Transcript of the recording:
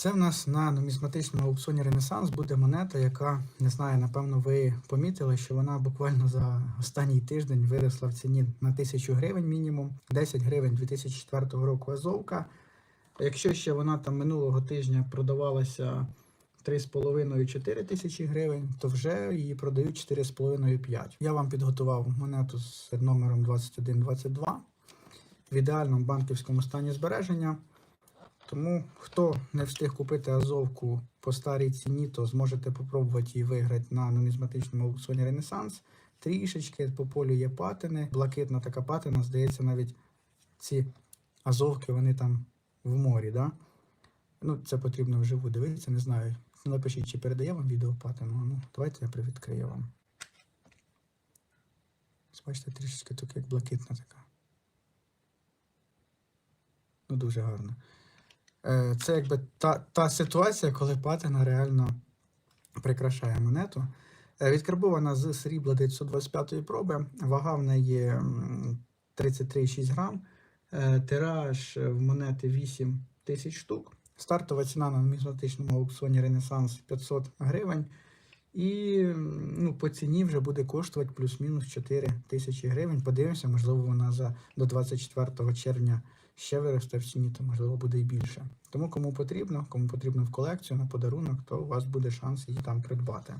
Це в нас на нумізматичному аукціоні Ренесанс буде монета, яка, не знаю, напевно, ви помітили, що вона буквально за останній тиждень виросла в ціні на 1000 гривень мінімум, 10 гривень 2004 року Азовка. Якщо ще вона там минулого тижня продавалася 3,5-4 тисячі гривень, то вже її продають 4,5-5. Я вам підготував монету з номером 2122 в ідеальному банківському стані збереження. Тому хто не встиг купити азовку по старій ціні, то зможете попробувати її виграти на нумізматичному аукціоні Ренесанс. Трішечки по полю є патини. Блакитна така патина, здається, навіть ці азовки вони там в морі. Да? Ну, це потрібно вживу дивитися, не знаю. Напишіть, чи передає вам відео патину. Ну, давайте я привідкрию вам. Бачите, трішечки тут як блакитна така. Ну, дуже гарно. Е, Це якби та, та ситуація, коли патина реально прикрашає монету. Е, Відкарбована з срібла 925 проби. Вага в неї м, 33,6 грам. Е, Тираж в монети 8 тисяч штук. Стартова ціна на нумізматичному аукціоні Ренесанс 500 гривень. І ну, по ціні вже буде коштувати плюс-мінус 4 тисячі гривень. Подивимося, можливо, вона за до 24 червня ще виросте в ціні, то можливо буде і більше. Тому кому потрібно, кому потрібно в колекцію на подарунок, то у вас буде шанс її там придбати.